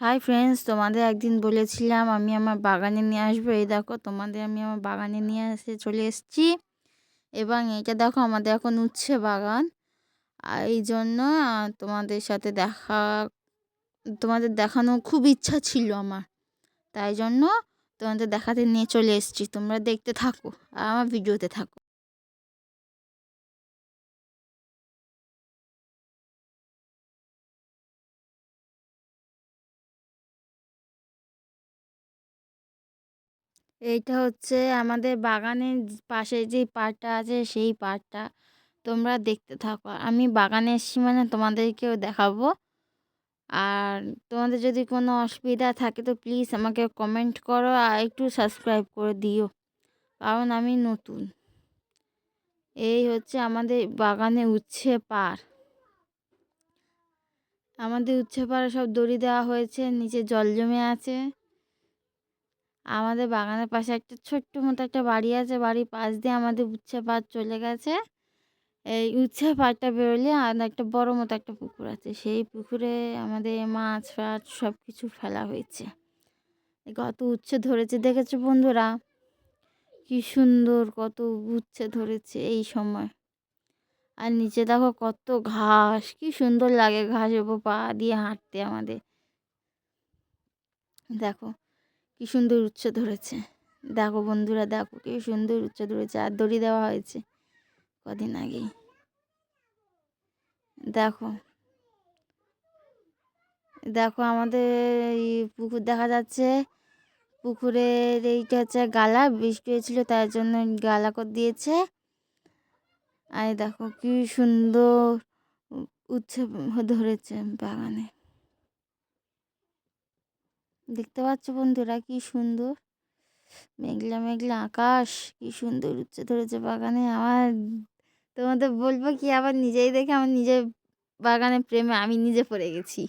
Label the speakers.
Speaker 1: Hi friends তোমাদের একদিন বলেছিলাম আমি আমার বাগানে নিয়ে আসব। এই দেখো, তোমাদের আমি আমার বাগানে নিয়ে এসে চলে এসেছি। এবং এটা দেখো, আমাদের এখন উচ্ছে বাগান। আর এই জন্য তোমাদের সাথে দেখা, তোমাদের দেখানো খুব ইচ্ছা ছিল আমার। তাই জন্য তোমাদের দেখাতে নিয়ে চলে এসেছি। তোমরা দেখতে থাকো আর আমার ভিডিওতে থাকো। এইটা হচ্ছে আমাদের বাগানের পাশে যে পাড়টা আছে সেই পাড়টা। তোমরা দেখতে থাকো। আমি বাগানে এসেছি মানে তোমাদেরকেও দেখাবো। আর তোমাদের যদি কোনো অসুবিধা থাকে তো প্লিজ আমাকে কমেন্ট করো আর একটু সাবস্ক্রাইব করে দিও। কারণ আমি নতুন। এই হচ্ছে আমাদের বাগানে উচ্ছে পাড়। আমাদের উচ্ছে পাড়ে সব দড়ি দেওয়া হয়েছে, নিচে জল জমে আছে। আমাদের বাগানের পাশে একটা ছোট্ট মতো একটা বাড়ি আছে। বাড়ির পাশ দিয়ে আমাদের উচ্ছে পাট চলে গেছে। এই উচ্ছে পাটটা বেরোলে আর একটা বড় মতো একটা পুকুর আছে। সেই পুকুরে আমাদের মাছ, ফাছ সব কিছু ফেলা হয়েছে। কত উচ্ছে ধরেছে, দেখেছ বন্ধুরা? কি সুন্দর কত উচ্ছে ধরেছে এই সময়। আর নিচে দেখো কত ঘাস, কি সুন্দর লাগে ঘাস উপর পা দিয়ে হাঁটতে আমাদের। দেখো কি সুন্দর উচ্ছে ধরেছে। দেখো বন্ধুরা, দেখো কি সুন্দর উচ্ছে ধরেছে। আর দড়ি দেওয়া হয়েছে কদিন আগেই। দেখো দেখো আমাদের এই পুকুর দেখা যাচ্ছে। পুকুরের এইটা হচ্ছে গালা, বৃষ্টি হয়েছিল তার জন্য গালা করে দিয়েছে। আর দেখো কি সুন্দর উচ্ছে ধরেছে বাগানে। দেখতে পাচ্ছ বন্ধুরা কি সুন্দর? মেঘলা মেঘলা আকাশ, কি সুন্দর উচ্ছে ধরেছে বাগানে। আমার তোমাদের বলব কি আবার নিজেই দেখে, আমার নিজের বাগানে প্রেমে আমি নিজে পড়ে গেছি।